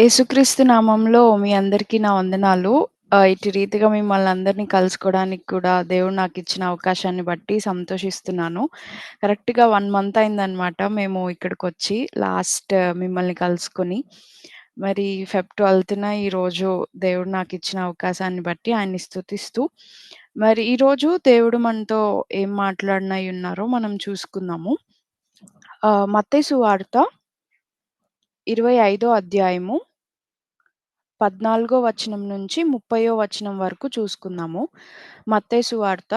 యేసుక్రీస్తు నామంలో మీ అందరికీ నా వందనాలు. ఇటు రీతిగా మిమ్మల్ని అందరిని కలుసుకోవడానికి కూడా దేవుడు నాకు ఇచ్చిన అవకాశాన్ని బట్టి సంతోషిస్తున్నాను. కరెక్ట్‌గా వన్ మంత్ అయిందనమాట మేము ఇక్కడికి వచ్చి లాస్ట్ మిమ్మల్ని కలుసుకొని. మరి ఫెబ్ 12న ఈరోజు దేవుడు నాకు ఇచ్చిన అవకాశాన్ని బట్టి ఆయన్ని స్థుతిస్తూ మరి ఈరోజు దేవుడు మనతో ఏం మాట్లాడనయున్నారో మనం చూసుకుందాము. మత్తేసు మత్తయి ఇరవై ఐదో అధ్యాయము పద్నాలుగో వచనం నుంచి ముప్పయో వచనం వరకు చూసుకుందాము. మత్తేసు వార్త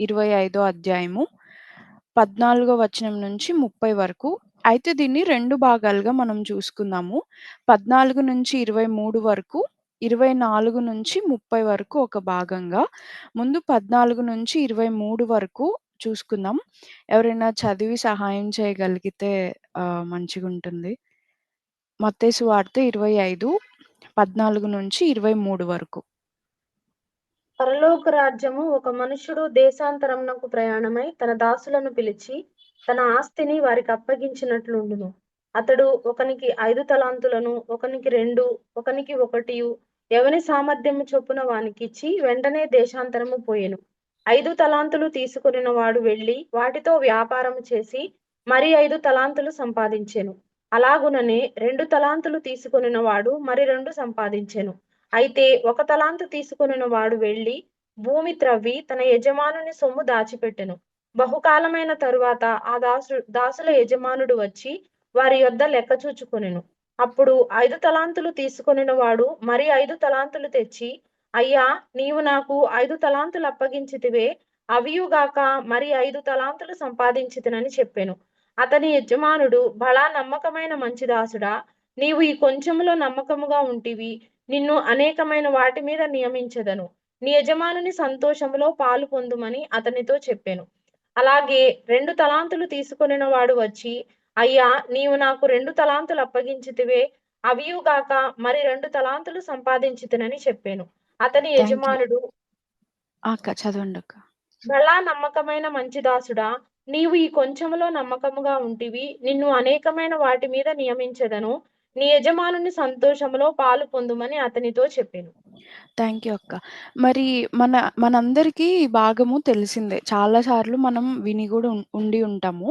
ఇరవై ఐదో అధ్యాయము పద్నాలుగో వచనం నుంచి ముప్పై వరకు. అయితే దీన్ని రెండు భాగాలుగా మనం చూసుకున్నాము పద్నాలుగు నుంచి ఇరవై మూడు వరకు ఇరవై నాలుగు నుంచి ముప్పై వరకు ఒక భాగంగా. ముందు పద్నాలుగు నుంచి ఇరవై మూడు వరకు చూసుకుందాం. ఎవరైనా చదివి సహాయం చేయగలిగితే మంచిగా ఉంటుంది మత్తేసు వార్త ఇరవై ఐదు పద్నాలుగు నుంచి ఇరవై మూడు వరకు. పరలోక రాజ్యము ఒక మనుషుడు దేశాంతరమునకు ప్రయాణమై తన దాసులను పిలిచి తన ఆస్తిని వారికి అప్పగించినట్లుండును. అతడు ఒకనికి ఐదు తలాంతులను, ఒకనికి రెండు, ఒకనికి ఒకటి ఎవని సామర్థ్యము చొప్పున వానికిచ్చి వెంటనే దేశాంతరము పోయెను. ఐదు తలాంతులు తీసుకొనిన వాడు వెళ్ళి వాటితో వ్యాపారము చేసి మరి ఐదు తలాంతులు సంపాదించెను. అలాగుననే రెండు తలాంతులు తీసుకొనిన వాడు మరి రెండు సంపాదించెను. అయితే ఒక తలాంతు తీసుకొనిన వాడు వెళ్ళి భూమి త్రవ్వి తన యజమానుని సొమ్ము దాచిపెట్టెను. బహుకాలమైన తరువాత ఆ దాసు దాసుల యజమానుడు వచ్చి వారి యొద్ద లెక్క చూచుకొనెను. అప్పుడు ఐదు తలాంతులు తీసుకొనిన వాడు మరి ఐదు తలాంతులు తెచ్చి, అయ్యా నీవు నాకు ఐదు తలాంతులు అప్పగించితివే అవియుగాక మరి ఐదు తలాంతులు సంపాదించితినని చెప్పాను అతని యజమానుడు బలా నమ్మకమైన మంచి దాసుడా నీవు ఈ కొంచెములో నమ్మకముగా ఉంటివి నిన్ను అనేకమైన వాటి మీద నియమించెదను. నీ యజమానుని సంతోషములో పాలు పొందుమని అతనితో చెప్పెను. అలాగే రెండు తలాంతులు తీసుకొనిన వాడు వచ్చి, అయ్యా నీవు నాకు రెండు తలాంతులు అప్పగించితివే అవియుగాక మరి రెండు తలాంతులు సంపాదించితినని చెప్పెను. అతని. యజమానుడు చదవండక్క. బలా నమ్మకమైన మంచి దాసుడా నీవు ఈ కొంచెములో నమ్మకముగా ఉంటివి నిన్ను అనేకమైన వాటి మీద నియమించెదను. నీ యజమానుని సంతోషములో పాలు పొందుమని అతనితో చెప్పాను థ్యాంక్ యూ అక్క. మరి మన మనందరికీ ఈ భాగము తెలిసిందే. చాలా సార్లు మనం విని కూడా ఉం ఉండి ఉంటాము.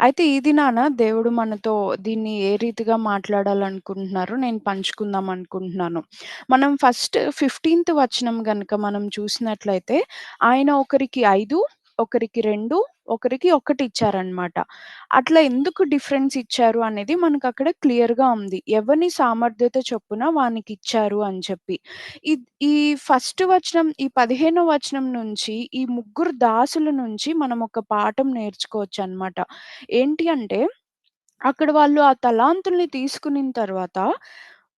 అయితే ఈ దినాన దేవుడు మనతో దీన్ని ఏ రీతిగా మాట్లాడాలనుకుంటున్నారు నేను పంచుకుందాం అనుకుంటున్నాను. మనం ఫస్ట్ 15థ్ వచనం గనక మనం చూసినట్లయితే ఆయన ఒకరికి ఐదు ఒకరికి రెండు ఒకరికి ఒకటి ఇచ్చారనమాట. అట్లా ఎందుకు డిఫరెన్స్ ఇచ్చారు అనేది మనకు అక్కడ క్లియర్‌గా ఉంది. ఎవరిని సామర్థ్యత చొప్పున వానికి ఇచ్చారు అని చెప్పి. ఈ ఈ ఫస్ట్ వచనం ఈ 15 వచనం నుంచి ఈ ముగ్గురు దాసుల నుంచి మనం ఒక పాఠం నేర్చుకోవచ్చు అనమాట ఏంటి అంటే అక్కడ వాళ్ళు ఆ తలాంతుల్ని తీసుకున్న తర్వాత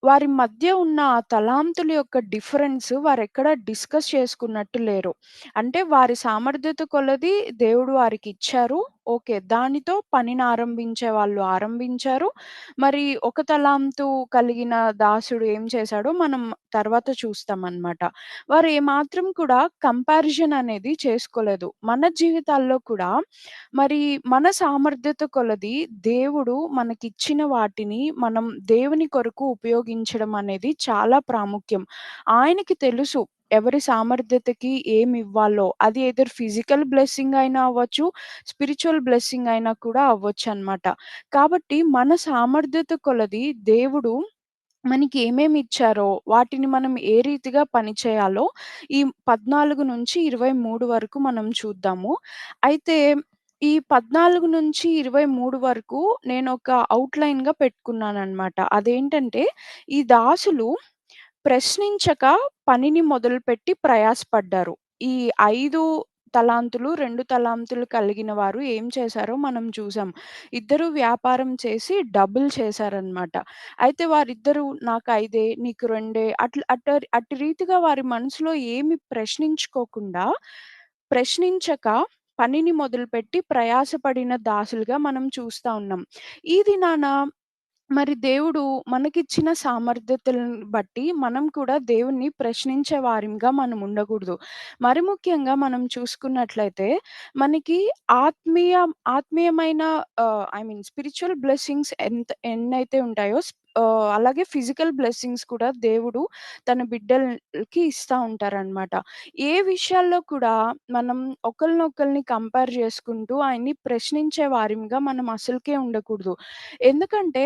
వారి మధ్య ఉన్న ఆ తలాంతుల యొక్క డిఫరెన్స్ వారెక్కడ డిస్కస్ చేసుకున్నట్టు లేరు. అంటే వారి సామర్థ్యత కొలది దేవుడు వారికి ఇచ్చారు ఓకే. దానితో పనిని ఆరంభించే వాళ్ళు ఆరంభించారు. మరి ఒక తలాంతు కలిగిన దాసుడు ఏం చేశాడో మనం తర్వాత చూస్తామన్నమాట వారు ఏమాత్రం కూడా కంపారిజన్ అనేది చేసుకోలేదు. మన జీవితాల్లో కూడా మరి మన సామర్థ్యత కొలది దేవుడు మనకిచ్చిన వాటిని మనం దేవుని కొరకు ఉపయోగించడం అనేది చాలా ప్రాముఖ్యం. ఆయనకి తెలుసు ఎవరి సామర్థ్యతకి ఏమివ్వాలో. అది ఎయిదర్ ఫిజికల్ బ్లెస్సింగ్ అయినా అవ్వచ్చు, స్పిరిచువల్ బ్లెస్సింగ్ అయినా కూడా అవ్వచ్చు అనమాట కాబట్టి మన సామర్థ్యత కొలది దేవుడు మనకి ఏమేమి ఇచ్చారో వాటిని మనం ఏ రీతిగా పని చేయాలో ఈ 14-23 వరకు మనం చూద్దాము. అయితే ఈ 14-23 వరకు నేను ఒక నేనొక పెట్టుకున్నాను అనమాట అదేంటంటే ఈ దాసులు ప్రశ్నించక పనిని మొదలుపెట్టి ప్రయాసపడ్డారు. ఈ 5 తలాంతులు, 2 తలాంతులు కలిగిన వారు ఏం చేశారో మనం చూసాం. ఇద్దరు వ్యాపారం చేసి డబుల్ చేశారనమాట. అయితే వారిద్దరూ నాకు 5 నీకు 2 అట్ల అట్ట అట్టి రీతిగా వారి మనసులో ఏమి ప్రశ్నించుకోకుండా, ప్రశ్నించక పనిని మొదలుపెట్టి ప్రయాసపడిన దాసులుగా మనం చూస్తా ఉన్నాం. ఈ దినాన మరి దేవుడు మనకిచ్చిన సామర్థ్యతలను బట్టి మనం కూడా దేవుణ్ణి ప్రశ్నించే వారిగా మనం ఉండకూడదు. మరి ముఖ్యంగా మనం చూసుకున్నట్లయితే మనకి ఆత్మీయ ఆత్మీయమైన ఐ మీన్ స్పిరిచువల్ బ్లెస్సింగ్స్ ఎంత ఎన్నైతే ఉంటాయో అలాగే ఫిజికల్ బ్లెస్సింగ్స్ కూడా దేవుడు తన బిడ్డలకి ఇస్తా ఉంటారనమాట. ఏ విషయాల్లో కూడా మనం ఒకరినొకరిని కంపేర్ చేసుకుంటూ ఆయన్ని ప్రశ్నించే వారిగా మనం అసలుకే ఉండకూడదు. ఎందుకంటే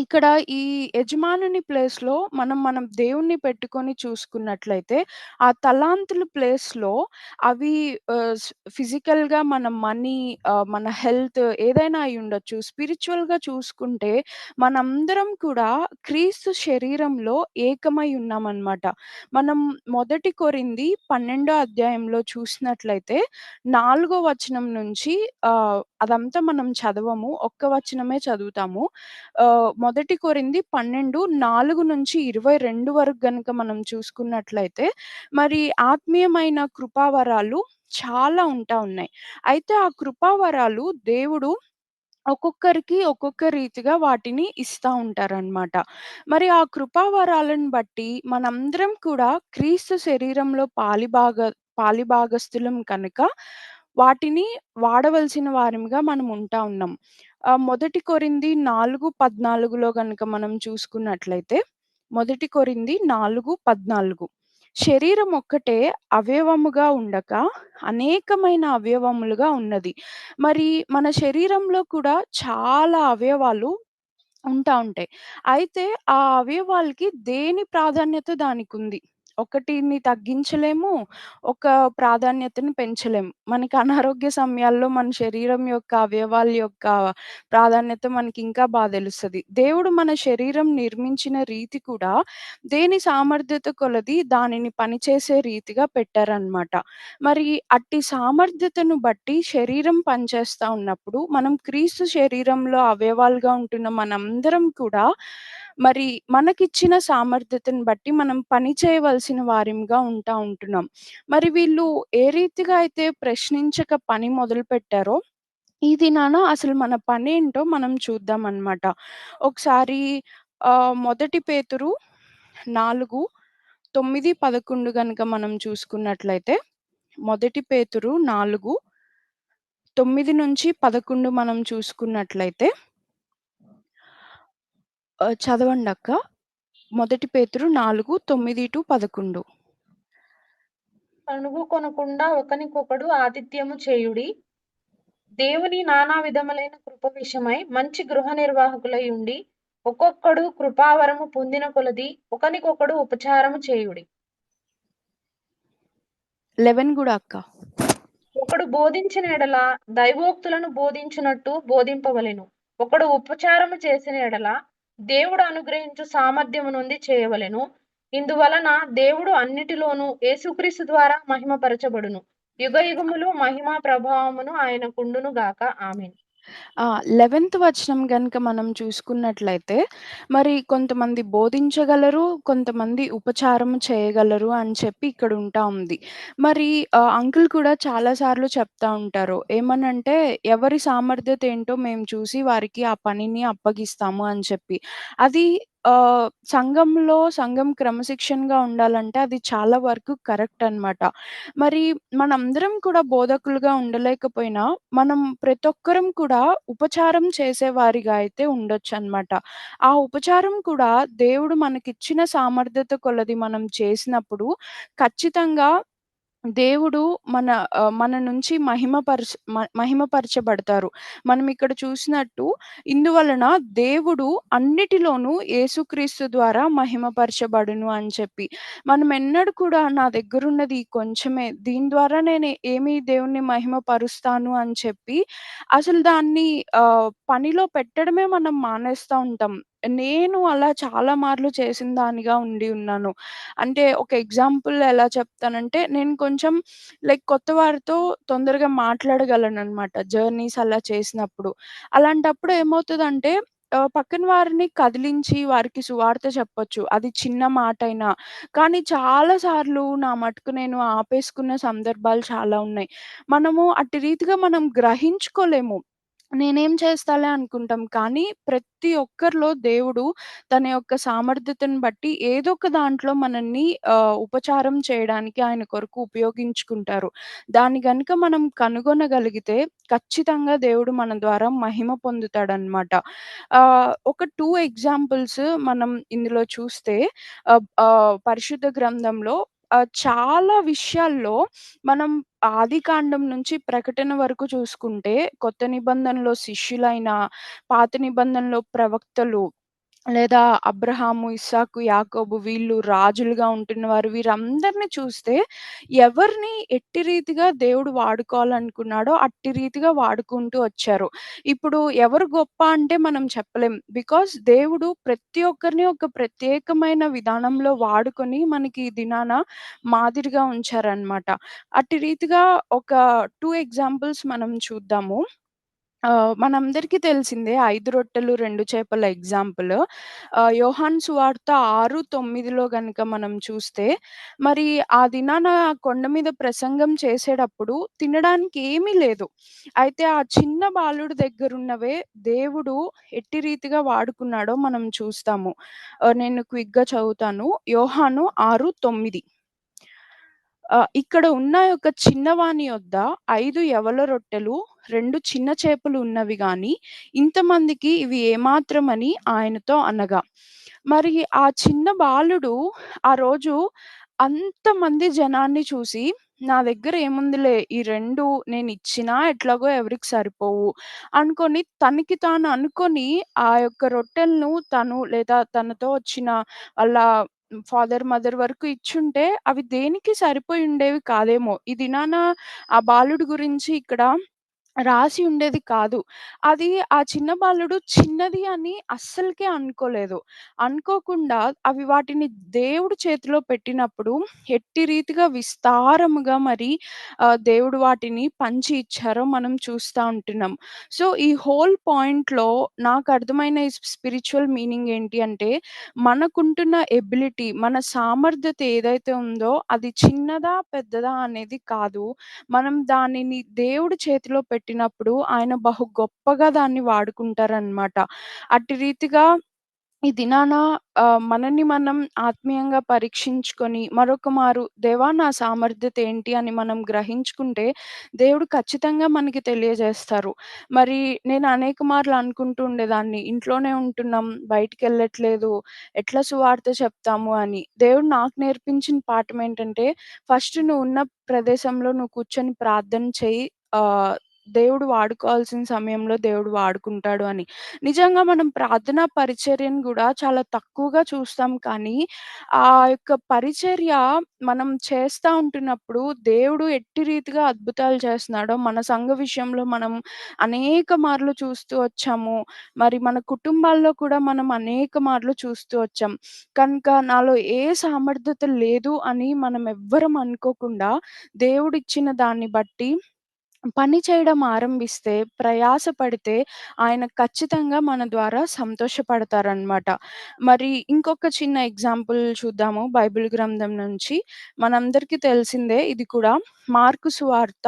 ఇక్కడ ఈ యజమానుని ప్లేస్‌లో మనం, మనం దేవుణ్ణి పెట్టుకొని చూసుకున్నట్లయితే, ఆ తలాంతులు ప్లేస్‌లో అవి ఆహ్, స్ ఫిజికల్‌గా మన మనీ ఆహ్, మన హెల్త్ ఏదైనా అయ్యుండొచ్చు. స్పిరిచువల్గా చూసుకుంటే మనందరం కూడా క్రీస్తు శరీరంలో ఏకమై ఉన్నామనమాట. మనం మొదటి కొరింది 12 అధ్యాయంలో చూసినట్లయితే, నాలుగో వచనం నుంచి ఆహ్, అదంతా మనం చదవము. ఒక్క వచనమే చదువుతాము. మొదటి కొరింది పన్నెండు నాలుగు నుంచి ఇరవై రెండు వరకు గనక మనం చూసుకున్నట్లయితే, మరి ఆత్మీయమైన కృపావరాలు చాలా ఉంటా ఉన్నాయి. అయితే ఆ కృపావరాలు దేవుడు ఒక్కొక్కరికి ఒక్కొక్క రీతిగా వాటిని ఇస్తా ఉంటారనమాట. మరి ఆ కృపావరాలను బట్టి మనందరం కూడా క్రీస్తు శరీరంలో పాలిభాగ పాలిభాగస్థులం కనుక, వాటిని వాడవలసిన వారిగా మనం ఉంటా ఉన్నాం. మొదటి కొరింది నాలుగు పద్నాలుగులో కనుక మనం చూసుకున్నట్లయితే, మొదటి కొరంది నాలుగు పద్నాలుగు శరీరం ఒక్కటే అవయవముగా ఉండక, అనేకమైన అవయవములుగా ఉన్నది. మరి మన శరీరంలో కూడా చాలా అవయవాలు ఉంటా ఉంటాయి. అయితే ఆ అవయవాలకి దేని ప్రాధాన్యత దానికి ఉంది ఒకటిని తగ్గించలేము. ఒక ప్రాధాన్యతను పెంచలేము. మనకి అనారోగ్య సమయాల్లో మన శరీరం యొక్క అవయవాల యొక్క ప్రాధాన్యత మనకింకా బా తెలుస్తుంది దేవుడు మన శరీరం నిర్మించిన రీతి కూడా దేని సామర్థ్యత కొలది దానిని పనిచేసే రీతిగా పెట్టారనమాట. మరి అట్టి సామర్థ్యతను బట్టి శరీరం పనిచేస్తా ఉన్నప్పుడు, మనం క్రీస్తు శరీరంలో అవయవాలుగా ఉంటున్న మనందరం కూడా, మరి మనకిచ్చిన సామర్థ్యతను బట్టి మనం పని చేయవలసిన వారిగా ఉంటా ఉంటున్నాం. మరి వీళ్ళు ఏ రీతిగా అయితే ప్రశ్నించక పని మొదలు పెట్టారో ఈ దినాన అసలు మన పని ఏంటో మనం చూద్దాం అనమాట ఒకసారి మొదటి పేతురు నాలుగు తొమ్మిది పదకొండు కనుక మనం చూసుకున్నట్లయితే, మొదటి పేతురు 4 9-11 మనం చూసుకున్నట్లయితే ఆహ్, చదవండక్క. మొదటి పేతురు 4, 9-11 సణుగుకొనకుండా ఒకనికొకడు ఆతిథ్యము చేయుడి. దేవుని నానా విధములైన కృప విషయమై మంచి గృహ నిర్వాహకులై ఉండి, ఒక్కొక్కడు కృపావరము పొందిన కొలది ఒకనికొకడు ఉపచారము చేయుడి. 11 గూడా అక్క. ఒకడు బోధించిన ఎడల దైవోక్తులను బోధించునట్టు బోధింపవలెను. ఒకడు ఉపచారము చేసిన ఎడల దేవుడు అనుగ్రహించు సామర్థ్యము నుండి చేయవలెను. ఇందువలన దేవుడు అన్నిటిలోనూ యేసుక్రీస్తు ద్వారా మహిమపరచబడును. యుగయుగములు మహిమ ప్రభావమును ఆయన కుండును గాక. ఆమెను ఆ! 11థ్ వచనం కనుక మనం చూసుకున్నట్లయితే, మరి కొంతమంది బోధించగలరు, కొంతమంది ఉపచారం చేయగలరు అని చెప్పి ఇక్కడ ఉంటా ఉంది. మరి ఆహ్, అంకుల్ కూడా చాలా సార్లు చెప్తా ఉంటారు. ఏమనంటే, ఎవరి సామర్థ్యత ఏంటో మేము చూసి వారికి ఆ పనిని అప్పగిస్తాము అని చెప్పి. అది ఆహ్, సంఘంలో సంఘం క్రమశిక్షణగా ఉండాలంటే అది చాలా వరకు కరెక్ట్ అనమాట. మరి మనందరం కూడా బోధకులుగా ఉండలేకపోయినా, మనం ప్రతి ఒక్కరం కూడా ఉపచారం చేసేవారిగా అయితే ఉండొచ్చనమాట. ఆ ఉపచారం కూడా దేవుడు మనకిచ్చిన సామర్థ్యత కొలది మనం చేసినప్పుడు, ఖచ్చితంగా దేవుడు మన ఆహ్, మన నుంచి మహిమపరచ మ మహిమపరచబడతారు. మనం ఇక్కడ చూసినట్టు ఇందువలన దేవుడు అన్నిటిలోనూ యేసుక్రీస్తు ద్వారా మహిమపరచబడును అని చెప్పి. మనం ఎన్నడూ కూడా నా దగ్గరున్నది ఉన్నది కొంచెమే. దీని ద్వారా నేను ఏమి దేవుణ్ణి మహిమపరుస్తాను అని చెప్పి, అసలు దాన్ని ఆహ్, పనిలో పెట్టడమే మనం మానేస్తా ఉంటాం. నేను అలా చాలా మార్లు చేసిన దానిగా ఉండి ఉన్నాను. అంటే ఒక ఎగ్జాంపుల్ ఎలా చెప్తానంటే, నేను కొంచెం లైక్ కొత్త వారితో తొందరగా మాట్లాడగలననమాట. జర్నీస్ అలా చేసినప్పుడు. అలాంటప్పుడు ఏమవుతదంటే ఆహ్, పక్కన వారిని కదిలించి వారికి సువార్త చెప్పొచ్చు. అది చిన్న మాటైనా. కానీ చాలా సార్లు నా మటుకు నేను ఆపేసుకున్న సందర్భాలు చాలా ఉన్నాయి. మనము అట్టి రీతిగా మనం గ్రహించుకోలేము. నేనేం చేస్తాలే అనుకుంటాం. కానీ ప్రతి ఒక్కరిలో దేవుడు తన యొక్క సామర్థ్యతను బట్టి ఏదో ఒక దాంట్లో మనల్ని ఉపచారం చేయడానికి ఆయన కొరకు ఉపయోగించుకుంటారు. దాన్ని గనుక మనం కనుగొనగలిగితే ఖచ్చితంగా దేవుడు మన ద్వారా మహిమ పొందుతాడనమాట. ఒక టూ ఎగ్జాంపుల్స్ మనం ఇందులో చూస్తే పరిశుద్ధ గ్రంథంలో చాలా విషయాల్లో మనం ఆదికాండం నుంచి ప్రకటన వరకు చూసుకుంటే, కొత్త నిబంధనలో శిష్యులైన, పాత నిబంధనలో ప్రవక్తలు లేదా అబ్రహాము, ఇస్సాకు, యాకోబు వీళ్ళు రాజులుగా ఉంటున్నవారు. వీరందరిని చూస్తే ఎవరిని ఎట్టి రీతిగా దేవుడు వాడుకోవాలనుకున్నాడో అట్టి రీతిగా వాడుకుంటూ వచ్చారు. ఇప్పుడు ఎవరు గొప్ప అంటే మనం చెప్పలేం. బికాస్ దేవుడు ప్రతి ఒక్కరిని ఒక ప్రత్యేకమైన విధానంలో వాడుకొని మనకి ఈ దినాన మాదిరిగా ఉంచారనమాట. అట్టి రీతిగా ఒక టూ ఎగ్జాంపుల్స్ మనం చూద్దాము. ఆహ్, మనందరికీ తెలిసిందే ఐదు రొట్టెలు, రెండు చేపల ఎగ్జాంపుల్. ఆహ్, యోహాను సువార్త 6:9లో గనక మనం చూస్తే, మరి ఆ దినాన కొండ మీద ప్రసంగం చేసేటప్పుడు తినడానికి ఏమీ లేదు. అయితే ఆ చిన్న బాలుడి దగ్గరున్నవే దేవుడు ఎట్టి రీతిగా వాడుకున్నాడో మనం చూస్తాము. ఆహ్, నేను క్విక్‌గా చదువుతాను. యోహాను ఆరు తొమ్మిది ఇక్కడ ఉన్న యొక్క చిన్నవాని వద్ద ఐదు ఎవల రొట్టెలు, రెండు చిన్న చేపలు ఉన్నవి గాని, ఇంతమందికి ఇవి ఏమాత్రమని ఆయనతో అనగా. మరి ఆ చిన్న బాలుడు ఆ రోజు అంతమంది జనాన్ని చూసి, నా దగ్గర ఏముందిలే ఈ రెండు నేను ఇచ్చినా ఎట్లాగో ఎవరికి సరిపోవు అనుకొని తనకి తాను అనుకొని ఆ యొక్క రొట్టెలను తను లేదా తనతో వచ్చిన వాళ్ళ ఫాదర్, మదర్ వరకు ఇచ్చుంటే అవి దేనికి సరిపోయి ఉండేవి కాదేమో! ఈ దినాన ఆ బాలుడి గురించి ఇక్కడ రాసి ఉండేది కాదు. అది ఆ చిన్న బాలుడు చిన్నది అని అస్సలకే అనుకోలేదు. అనుకోకుండా అవి వాటిని దేవుడు చేతిలో పెట్టినప్పుడు ఎట్టి రీతిగా విస్తారముగా మరి దేవుడు వాటిని పంచి ఇచ్చారో మనం చూస్తా ఉంటున్నాం. సో, ఈ హోల్ పాయింట్‌లో నాకు అర్థమైన ఈ స్పిరిచువల్ మీనింగ్ ఏంటి అంటే, మనకుంటున్న ఎబిలిటీ మన సామర్థ్యత ఏదైతే ఉందో అది చిన్నదా, పెద్దదా అనేది కాదు. మనం దానిని దేవుడి చేతిలో పెట్టి పెట్టినప్పుడు ఆయన బహు గొప్పగా దాన్ని వాడుకుంటారనమాట. అట్టి రీతిగా ఈ దినాన మనని మనల్ని మనం ఆత్మీయంగా పరీక్షించుకొని మరొక మారు దేవా! నా సామర్థ్యత ఏంటి అని మనం గ్రహించుకుంటే దేవుడు ఖచ్చితంగా మనకి తెలియజేస్తారు. మరి నేను అనేక మార్లు అనుకుంటూ ఉండేదాన్ని ఇంట్లోనే ఉంటున్నాం, బయటికి వెళ్ళట్లేదు ఎట్లా సువార్త చెప్తాము అని. దేవుడు నాకు నేర్పించిన పాఠం ఏంటంటే ఫస్ట్ నువ్వున్న ప్రదేశంలో నువ్వు కూర్చొని ప్రార్థన చేయి దేవుడు వాడుకోవాల్సిన సమయంలో దేవుడు వాడుకుంటాడు అని. నిజంగా మనం ప్రార్థనా పరిచర్యను కూడా చాలా తక్కువగా చూస్తాం కానీ, ఆ యొక్క పరిచర్య మనం చేస్తూ ఉంటున్నప్పుడు దేవుడు ఎట్టి రీతిగా అద్భుతాలు చేస్తున్నాడో మన సంఘ విషయంలో మనం అనేక మార్లు చూస్తూ వచ్చాము. మరి మన కుటుంబాల్లో కూడా మనం అనేక మార్లు చూస్తూ వచ్చాం. కనుక నాలో ఏ సామర్థ్యత లేదు అని మనం ఎవ్వరం అనుకోకుండా దేవుడిచ్చిన దాన్ని బట్టి పని చేయడం ఆరంభిస్తే, ప్రయాస పడితే ఆయన ఖచ్చితంగా మన ద్వారా సంతోషపడతారనమాట. మరి ఇంకొక చిన్న ఎగ్జాంపుల్ చూద్దాము బైబిల్ గ్రంథం నుంచి. మనందరికీ తెలిసిందే ఇది కూడా మార్కు సువార్త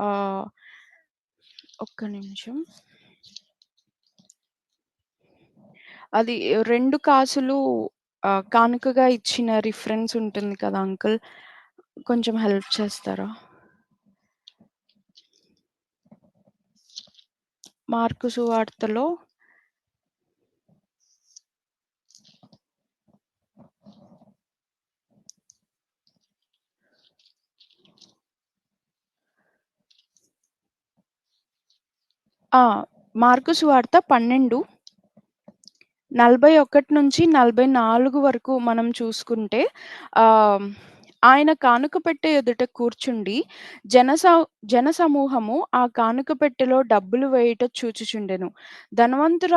ఆహ్, ఒక్క నిమిషం. అది 2 కాసులు ఆహ్, కానుకగా ఇచ్చిన రిఫరెన్స్ ఉంటుంది కదా అంకుల్. కొంచెం హెల్ప్ చేస్తారా? మార్కు సువార్తలో మార్కు సువార్త పన్నెండు. నలభై ఒకటి నుంచి నలభై నాలుగు వరకు మనం చూసుకుంటే ఆ ఆయన కానుక పెట్టె ఎదుట కూర్చుండి జనస జనసమూహము ఆ కానుక పెట్టెలో డబ్బులు వేయుట చూచుచుండెను. ధనవంతుల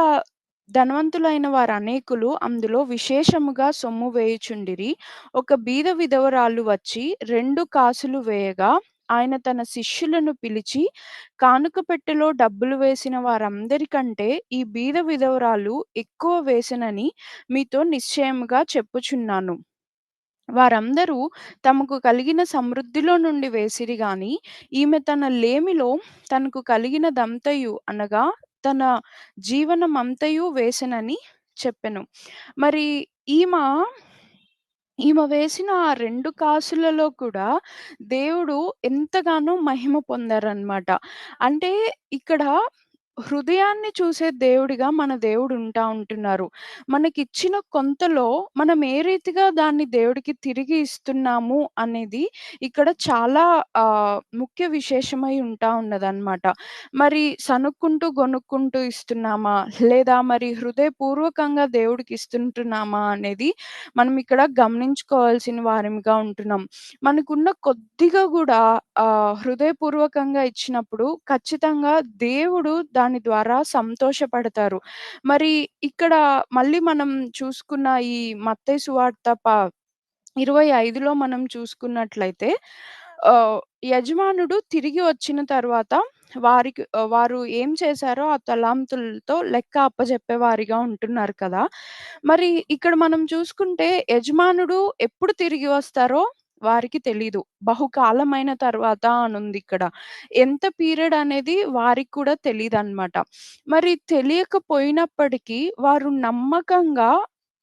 ధనవంతులైన వారు అనేకులు అందులో విశేషముగా సొమ్ము వేయుచుండిరి. ఒక బీద విధవరాలు వచ్చి రెండు కాసులు వేయగా ఆయన తన శిష్యులను పిలిచి కానుక పెట్టెలో డబ్బులు వేసిన వారందరికంటే ఈ బీద విధవరాలు ఎక్కువ వేసినని మీతో నిశ్చయముగా చెప్పుచున్నాను. వారందరూ తమకు కలిగిన సమృద్ధిలో నుండి వేసిరి గాని, ఈమె తన లేమిలో తనకు కలిగినదంతయు అనగా తన జీవనమంతయు వేసెనని చెప్పెను. మరి ఈమ ఈమె వేసిన ఆ రెండు కాసులలో కూడా దేవుడు ఎంతగానో మహిమ పొందారనమాట. అంటే ఇక్కడ హృదయాన్ని చూసే దేవుడిగా మన దేవుడు ఉంటా ఉంటున్నారు. మనకిచ్చిన కొంతలో మనం ఏ రీతిగా దాన్ని దేవుడికి తిరిగి ఇస్తున్నాము అనేది ఇక్కడ చాలా ముఖ్య విశేషమై ఉంటా ఉన్నదన్నమాట మరి సనుక్కుంటూ, గొనుక్కుంటూ ఇస్తున్నామా? లేదా మరి హృదయపూర్వకంగా దేవుడికి ఇస్తుంటున్నామా? అనేది మనం ఇక్కడ గమనించుకోవాల్సిన వారిగా ఉంటున్నాం. మనకున్న కొద్దిగా కూడా ఆ హృదయపూర్వకంగా ఇచ్చినప్పుడు ఖచ్చితంగా దేవుడు దాని దాని ద్వారా సంతోషపడతారు. మరి ఇక్కడ మళ్ళీ మనం చూసుకున్న ఈ మత్తై సువార్త ప 25లో మనం చూసుకున్నట్లయితే యజమానుడు తిరిగి వచ్చిన తర్వాత వారికి వారు ఏం చేశారో ఆ తలాంతులతో లెక్క అప్పజెప్పేవారిగా ఉంటున్నారు కదా! మరి ఇక్కడ మనం చూసుకుంటే యజమానుడు ఎప్పుడు తిరిగి వస్తారో వారికి తెలీదు. బహుకాలమైన తర్వాత అనుందిక్కడ. ఎంత పీరియడ్ అనేది వారికి కూడా తెలియదు అనమాట మరి తెలియకపోయినప్పటికీ వారు నమ్మకంగా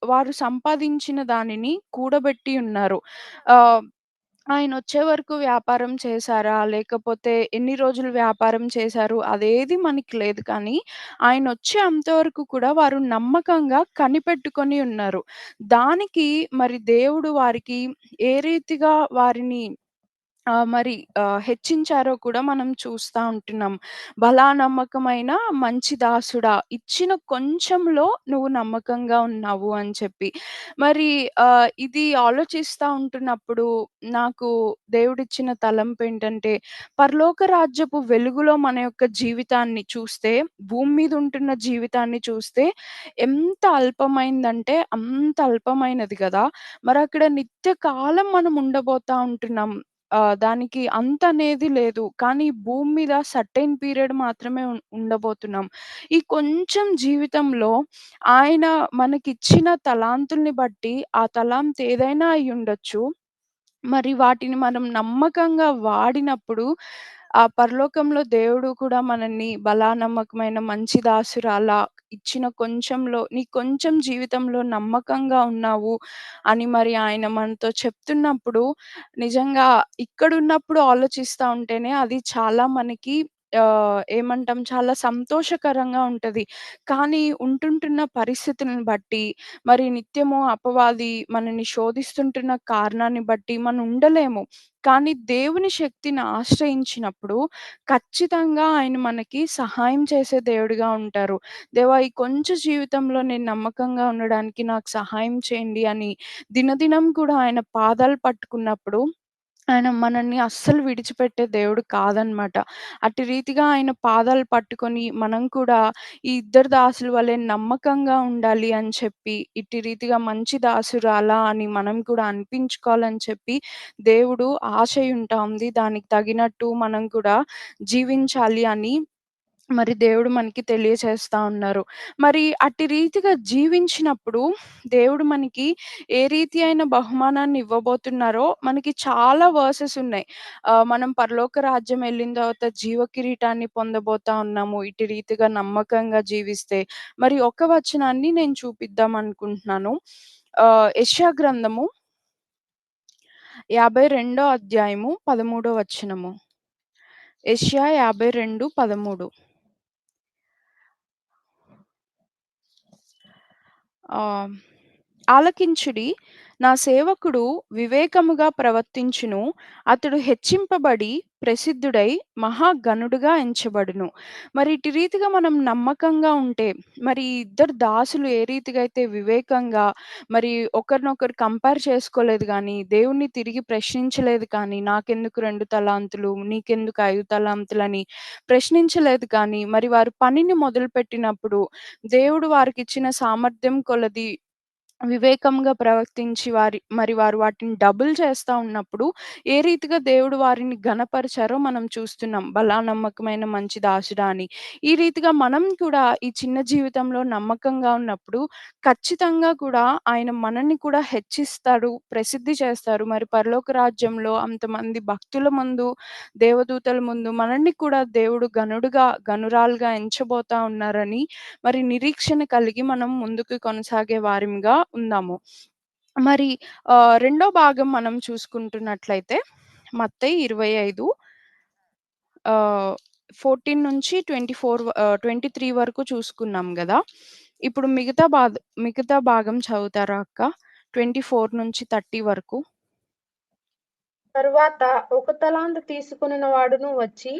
వారు సంపాదించిన దానిని కూడబెట్టి ఉన్నారు. ఆ ఆయనొచ్చే వరకు వ్యాపారం చేశారా? లేకపోతే ఎన్ని రోజులు వ్యాపారం చేశారు? అదేది మనకి లేదు కానీ, ఆయనొచ్చే అంతవరకు కూడా వారు నమ్మకంగా కనిపెట్టుకొని ఉన్నారు. దానికి మరి దేవుడు వారికి ఏ రీతిగా వారిని మరి ఆహ్, హెచ్చించారో కూడా మనం చూస్తా ఉంటున్నాం. బలా నమ్మకమైన మంచి దాసుడా! ఇచ్చిన కొంచెంలో నువ్వు నమ్మకంగా ఉన్నావు" అని చెప్పి. మరి ఆహ్, ఇది ఆలోచిస్తా ఉంటున్నప్పుడు నాకు దేవుడిచ్చిన తలంపేంటంటే, పరలోక రాజ్యపు వెలుగులో మన యొక్క జీవితాన్ని చూస్తే, భూమి మీద ఉంటున్న జీవితాన్ని చూస్తే ఎంత అల్పమైందంటే అంత అల్పమైనది గదా! మరక్కడ నిత్య కాలం మనం ఉండబోతా ఉంటున్నాం. ఆహ్, దానికి అంతనేది లేదు. కానీ భూమి మీద సర్టెన్ పీరియడ్ మాత్రమే ఉం ఉండబోతున్నాం. ఈ కొంచెం జీవితంలో ఆయన మనకిచ్చిన తలాంతుల్ని బట్టి, ఆ తలాంత్ ఏదైనా అయ్యుండొచ్చు. మరి వాటిని మనం నమ్మకంగా వాడినప్పుడు, ఆ పరలోకంలో దేవుడు కూడా మనల్ని బలా నమ్మకమైన మంచి దాసురాలా, ఇచ్చిన కొంచెంలో నీ కొంచెం జీవితంలో నమ్మకంగా ఉన్నావు" అని మరి ఆయన మనతో చెప్తున్నప్పుడు, నిజంగా ఇక్కడున్నప్పుడు ఆలోచిస్తా ఉంటేనే అది చాలా మనకి ఆహ్, ఏమంటాం చాలా సంతోషకరంగా ఉంటది. కానీ ఉంటుంటున్న పరిస్థితులను బట్టి, మరి నిత్యము అపవాది మనల్ని శోధిస్తుంటున్న కారణాన్ని బట్టి మనం ఉండలేము. కానీ దేవుని శక్తిని ఆశ్రయించినప్పుడు ఖచ్చితంగా ఆయన మనకి సహాయం చేసే దేవుడిగా ఉంటారు. దేవా! ఈ కొంచెం జీవితంలో నేను నమ్మకంగా ఉండడానికి నాకు సహాయం చేయండి అని దినదినం కూడా ఆయన పాదాలు పట్టుకున్నప్పుడు ఆయన మనల్ని అస్సలు విడిచిపెట్టే దేవుడు కాదనమాట. అట్టి రీతిగా ఆయన పాదాలు పట్టుకొని మనం కూడా ఈ ఇద్దరు దాసుల వలె నమ్మకంగా ఉండాలి అని చెప్పి, ఇట్టి రీతిగా మంచి దాసురాలా అని మనం కూడా అనిపించుకోవాలని చెప్పి దేవుడు ఆశయుంటా ఉంది. దానికి తగినట్టు మనం కూడా జీవించాలి అని మరి దేవుడు మనకి తెలియచేస్తా ఉన్నారు. మరి అట్టి రీతిగా జీవించినప్పుడు దేవుడు మనకి ఏ రీతి అయిన బహుమానాన్ని ఇవ్వబోతున్నారో మనకి చాలా వర్సెస్ ఉన్నాయి. మనం పరలోక రాజ్యం వెళ్ళిన తర్వాత జీవ కిరీటాన్ని పొందబోతా ఉన్నాము. ఇటు రీతిగా నమ్మకంగా జీవిస్తే. మరి ఒక వచనాన్ని నేను చూపిద్దాం అనుకుంటున్నాను. యశా గ్రంథము యాభై రెండో అధ్యాయము 13 వచనము. ఏషియా యాభై రెండు పదమూడు ఆహ్, ఆలకించుడి నా సేవకుడు వివేకముగా ప్రవర్తించును. అతడు హెచ్చింపబడి ప్రసిద్ధుడై మహాగణుడుగా ఎంచబడును. మరి ఇటు రీతిగా మనం నమ్మకంగా ఉంటే, మరి ఇద్దరు దాసులు ఏ రీతిగా అయితే వివేకంగా మరి ఒకరినొకరు కంపేర్ చేసుకోలేదు కానీ దేవుణ్ణి తిరిగి ప్రశ్నించలేదు కానీ, నాకెందుకు రెండు తలాంతులు, నీకెందుకు ఐదు తలాంతులని ప్రశ్నించలేదు కానీ, మరి వారు పనిని మొదలుపెట్టినప్పుడు దేవుడు వారికిచ్చిన సామర్థ్యం కొలది వివేకంగా ప్రవర్తించి వారి మరి వారు వాటిని డబుల్ చేస్తా ఉన్నప్పుడు, ఏ రీతిగా దేవుడు వారిని ఘనపరిచారో మనం చూస్తున్నాం. "బలా నమ్మకమైన మంచి దాసుడా" అని. ఈ రీతిగా మనం కూడా ఈ చిన్న జీవితంలో నమ్మకంగా ఉన్నప్పుడు, ఖచ్చితంగా కూడా ఆయన మనల్ని కూడా హెచ్చిస్తాడు, ప్రసిద్ధి చేస్తారు. మరి పరలోక రాజ్యంలో అంతమంది భక్తుల ముందు, దేవదూతల ముందు మనల్ని కూడా దేవుడు గనుడుగా గనురాలుగా ఎంచబోతా ఉన్నారని మరి నిరీక్షణ కలిగి మనం ముందుకు కొనసాగే వారిగా ఉందాము. మరి రెండో భాగం మనం చూసుకుంటున్నట్లయితే మత్తయి 25 ఆహ్, 14-24 ఆహ్, 23 వరకు చూసుకున్నాం కదా ఇప్పుడు మిగతా బా మిగతా భాగం చదువుతారా అక్క? 24-30 వరకు. తరువాత ఒక తలాంత తీసుకుని వాడును వచ్చి,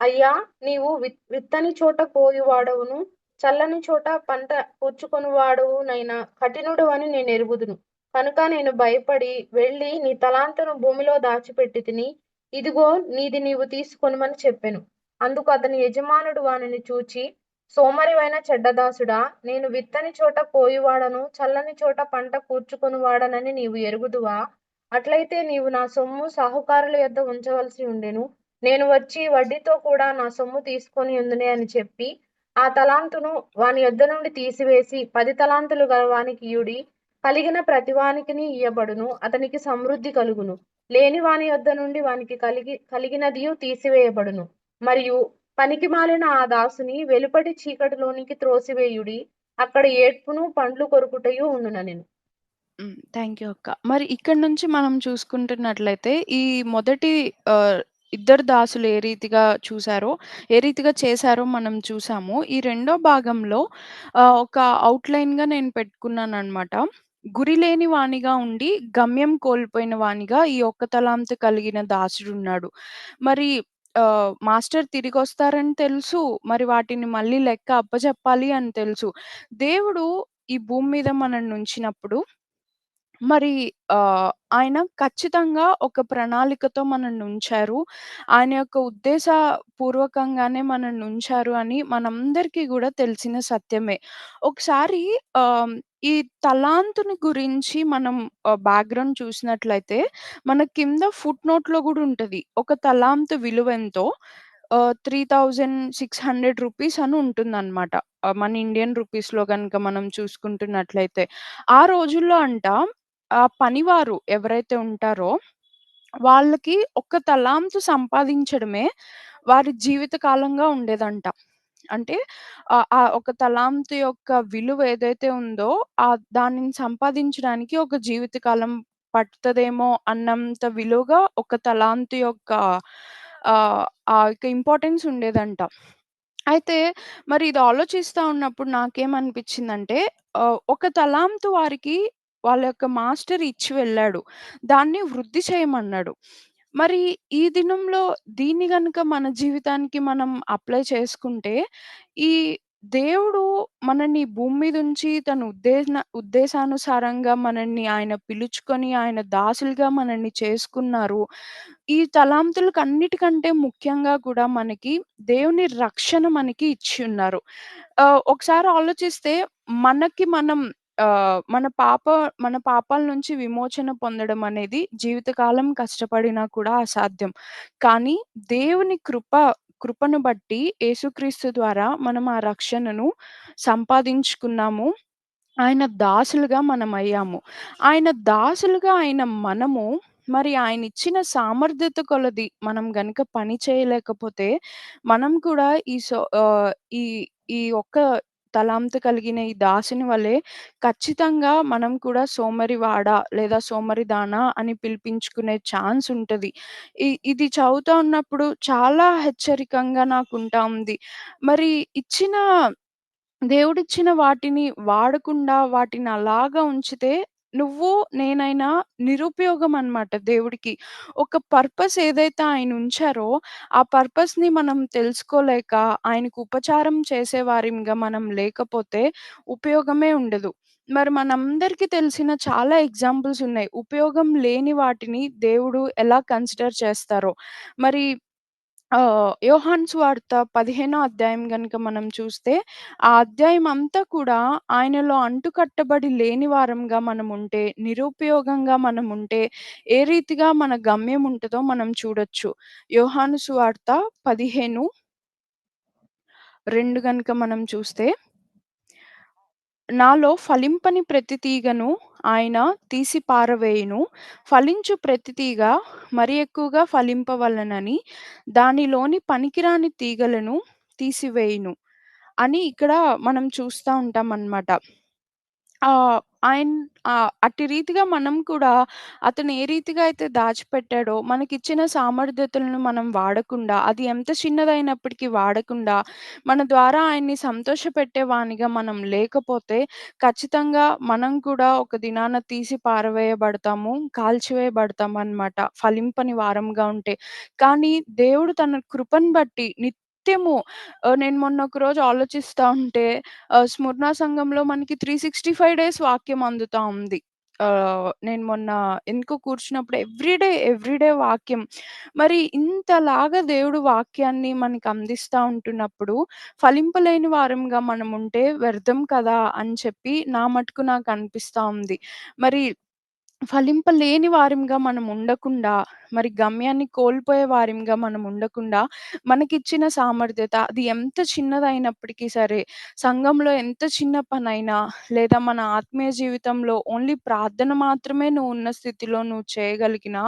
అయ్యా నీవు విత్ విత్తని చోట కోయువాడవును, చల్లని చోట పంట పూడ్చుకొనివాడునైనా కఠినుడు అని నేను ఎరుగుదును కనుక నేను భయపడి వెళ్ళి నీ తలాంతను భూమిలో దాచిపెట్టి తిని ఇదిగో నీది నీవు తీసుకొనుమని చెప్పెను. అందుకు అతని యజమానుడు వానిని చూచి, సోమరివైన చెడ్డదాసుడా, నేను విత్తని చోట కోయువాడను, చల్లని చోట పంట కూర్చుకొనివాడనని నీవు ఎరుగుదువా? అట్లయితే నీవు నా సొమ్ము సాహుకారుల యొద్ద ఉంచవలసి ఉండెను. నేను వచ్చి వడ్డీతో కూడా నా సొమ్ము తీసుకొని ఉందినే అని చెప్పి, ఆ తలాంతును వాని యొద్ద నుండి తీసివేసి పది తలాంతులు గలవానికి ఇయ్యుడి. కలిగిన ప్రతివానికిని ఇయ్యబడును. అతనికి సమృద్ధి కలుగును. లేని వాని యొద్ద నుండి వానికి కలిగి కలిగినదియు తీసివేయబడును. మరియు పనికి మాలిన ఆ దాసుని వెలుపటి చీకటిలోనికి త్రోసివేయుడి. అక్కడ ఏడ్పును, పండ్లు కొరుకుటయు ఉండున నేను థ్యాంక్ యూ అక్క. మరి ఇక్కడ నుంచి మనం చూసుకుంటున్నట్లయితే ఈ మొదటి ఇద్దరు దాసులు ఏ రీతిగా చూసారో, ఏ రీతిగా చేశారో మనం చూసాము. ఈ రెండో భాగంలో ఆహ్, ఒక అవుట్లైన్‌గా నేను పెట్టుకున్నాననమాట. గురి లేని వానిగా ఉండి, గమ్యం కోల్పోయిన వానిగా ఈ ఒక్క తలాంతు కలిగిన దాసుడున్నాడు. మరి ఆహ్, మాస్టర్ తిరిగొస్తారని తెలుసు. మరి వాటిని మళ్ళీ లెక్క అప్పజెప్పాలి అని తెలుసు. దేవుడు ఈ భూమి మీద మనల్నుంచినప్పుడు మరి ఆహ్, ఆయన ఖచ్చితంగా ఒక ప్రణాళికతో మనల్నుంచారు. ఆయన యొక్క ఉద్దేశపూర్వకంగానే మనల్నుంచారు అని మనందరికీ గూడా తెలిసిన సత్యమే. ఒకసారి ఆహ్, ఈ తలాంతుని గురించి మనం ఆహ్, బ్యాక్‌గ్రౌండ్ చూసినట్లయితే మన కింద ఫుట్ నోట్‌లో గూడా ఉంటది. ఒక తలాంతు విలువెంతో ఆహ్, 3600 రూపీస్ అని ఉంటుందనమాట. ఆహ్, మన ఇండియన్ రూపీస్‌లో కనుక మనం చూసుకుంటున్నట్లయితే. ఆ రోజుల్లో అంట ఆ పనివారు ఎవరైతే ఉంటారో, వాళ్ళకి ఒక్క తలాంతు సంపాదించడమే వారి జీవితకాలంగా ఉండేదంట. అంటే ఆ ఒక తలాంతు యొక్క విలువ ఏదైతే ఉందో, ఆ దానిని సంపాదించడానికి ఒక జీవితకాలం పడుతుందేమో అన్నంత విలువగా ఒక తలాంతు యొక్క ఆ యొక్క ఇంపార్టెన్స్ ఉండేదంట. అయితే మరి ఇది ఆలోచిస్తూ ఉన్నప్పుడు నాకేమనిపించిందంటే ఒక తలాంతు వారికి వాళ్ళ యొక్క మాస్టర్ ఇచ్చి వెళ్ళాడు. దాన్ని వృద్ధి చేయమన్నాడు. మరి ఈ దినంలో దీన్ని గనుక మన జీవితానికి మనం అప్లై చేసుకుంటే, ఈ దేవుడు మనల్ని భూమి భూమి మీదుంచి తన ఉద్దేశ ఉద్దేశానుసారంగా మనల్ని ఆయన పిలుచుకొని, ఆయన దాసులుగా మనల్ని చేసుకున్నారు. ఈ తలాంతులకన్నిటికంటే ముఖ్యంగా కూడా మనకి దేవుని రక్షణ మనకి ఇచ్చి ఉన్నారు ఒకసారి ఆలోచిస్తే మనకి మనం ఆహ్, మన పాప మన పాపాల నుంచి విమోచన పొందడం అనేది జీవితకాలం కష్టపడినా కూడా అసాధ్యం. కానీ దేవుని కృప కృపను బట్టి యేసుక్రీస్తు ద్వారా మనం ఆ రక్షణను సంపాదించుకున్నాము. ఆయన దాసులుగా మనమయ్యాము. ఆయన దాసులుగా అయిన మనము మరి ఆయనిచ్చిన సామర్థ్యత కొలది మనం గనుక పని చేయలేకపోతే, మనం కూడా ఈ సో ఆహ్, ఈ ఈ ఒక్క తలాంత కలిగిన ఈ దాసిని వలె ఖచ్చితంగా మనం కూడా సోమరివాడా లేదా సోమరిదానా అని పిలిపించుకునే ఛాన్స్ ఉంటుంది ఇది చదువుతా ఉన్నప్పుడు చాలా హెచ్చరికంగా నాకు ఉంటా ఉంది. మరి ఇచ్చిన దేవుడిచ్చిన వాటిని వాడకుండా వాటిని అలాగా ఉంచితే నువ్వు, నేనైనా నిరుపయోగం అన్నమాట దేవుడికి. ఒక పర్పస్ ఏదైతే ఆయన ఉంచారో, ఆ పర్పస్‌ని మనం తెలుసుకోలేక, ఆయనకు ఉపచారం చేసేవారిగా మనం లేకపోతే ఉపయోగమే ఉండదు. మరి మనందరికీ తెలిసిన చాలా ఎగ్జాంపుల్స్ ఉన్నాయి. ఉపయోగం లేని వాటిని దేవుడు ఎలా కన్సిడర్ చేస్తారో. మరి ఆహ్, యోహాను సువార్త 15 అధ్యాయం గనుక మనం చూస్తే, ఆ అధ్యాయం అంతా కూడా ఆయనలో అంటుకట్టబడి లేని వారంగా మనముంటే, నిరుపయోగంగా మనముంటే, ఏ రీతిగా మన గమ్యం ఉంటదో మనం చూడొచ్చు. యోహాను సువార్త 15 2 గనుక మనం చూస్తే నాలో ఫలింపని ప్రతి తీగను ఆయన తీసి పారవేయును. ఫలించు ప్రతి తీగ మరి ఎక్కువగా ఫలింపవలనని దానిలోని పనికిరాని తీగలను తీసివేయును. అని ఇక్కడ మనం చూస్తా అన్నమాట ఆ! ఆయన ఆహ్, అట్టి రీతిగా మనం కూడా అతను ఏ రీతిగా అయితే దాచిపెట్టాడో, మనకిచ్చిన సామర్థ్యతలను మనం వాడకుండా, అది ఎంత చిన్నదైనప్పటికీ వాడకుండా, మన ద్వారా ఆయన్ని సంతోషపెట్టే వానిగా మనం లేకపోతే, ఖచ్చితంగా మనం కూడా ఒక దినాన తీసి పారవేయబడతాము, కాల్చివేయబడతామనమాట. ఫలింపని వారంగా ఉంటే. కానీ దేవుడు తన కృపను బట్టి నిత్యము ఆహ్, నేను మొన్న ఒక రోజు ఆలోచిస్తా ఉంటే ఆహ్, స్మరణ సంఘంలో మనకి 365 డేస్ వాక్యం అందుతా ఉంది. ఆహ్, నేను మొన్న ఎందుకో కూర్చున్నప్పుడు ఎవ్రీ డే, ఎవ్రీ డే వాక్యం. మరి ఇంతలాగా దేవుడు వాక్యాన్ని మనకు అందిస్తా ఉంటున్నప్పుడు, ఫలింపలేని వారంగా మనముంటే వ్యర్థం కదా! అని చెప్పి నా మటుకు నాకు అనిపిస్తా ఉంది. మరి ఫలింపలేని వారంగా మనం ఉండకుండా, మరి గమ్యాన్ని కోల్పోయే వారంగా మనం ఉండకుండా, మనకిచ్చిన సామర్థ్యత అది ఎంత చిన్నదైనప్పటికీ సరే, సంఘంలో ఎంత చిన్న పనైనా, లేదా మన ఆత్మీయ జీవితంలో ఓన్లీ ప్రార్థన మాత్రమే నువ్వు ఉన్న స్థితిలో నువ్వు చేయగలిగినా,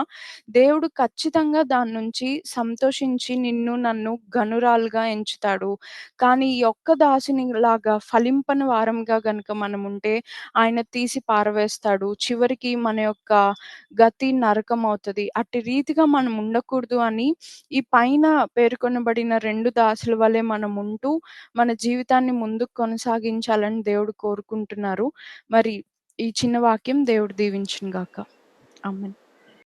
దేవుడు ఖచ్చితంగా దాని నుంచి సంతోషించి నిన్ను, నన్ను గనురాలుగా ఎంచుతాడు. కానీ ఈ ఒక్క దాసునిలాగా ఫలింపని వారంగా గనుక ఉంటే ఆయన తీసి పారవేస్తాడు. చివరికి మన యొక్క గతి నరకం అవుతుంది అట్టి రీతిగా మనం ఉండకూడదు అని ఈ పైన పేర్కొనబడిన రెండు దాసుల వలె మనం ఉంటూ మన జీవితాన్ని ముందుకు కొనసాగించాలని దేవుడు కోరుకుంటున్నారు. మరి ఈ చిన్న వాక్యం దేవుడు దీవించును గాక. ఆమేన్.